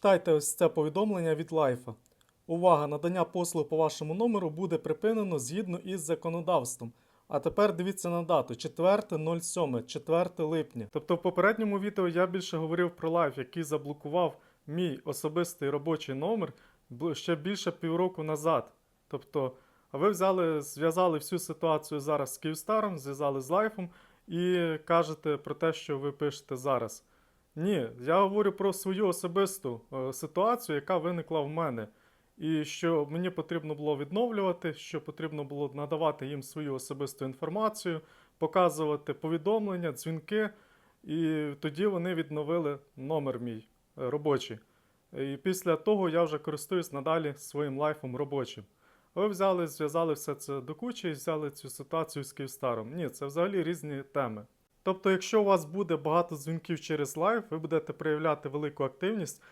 Читайте ось це повідомлення від Лайфа. Увага! Надання послуг по вашому номеру буде припинено згідно із законодавством. А тепер дивіться на дату 4.07, 4 липня. Тобто в попередньому відео я більше говорив про лайф, який заблокував мій особистий робочий номер ще більше півроку назад. Тобто, а ви взяли, зв'язали всю ситуацію зараз з Київстаром, зв'язали з лайфом і кажете про те, що ви пишете зараз. Ні, я говорю про свою особисту е, ситуацію, яка виникла в мене. І що мені потрібно було відновлювати, що потрібно було надавати їм свою особисту інформацію, показувати повідомлення, дзвінки. І тоді вони відновили номер мій е, робочий. І після того я вже користуюсь надалі своїм лайфом робочим. Ви взяли, зв'язали все це до кучі і взяли цю ситуацію з Київстаром. Ні, це взагалі різні теми. Тобто, якщо у вас буде багато дзвінків через лайф, ви будете проявляти велику активність,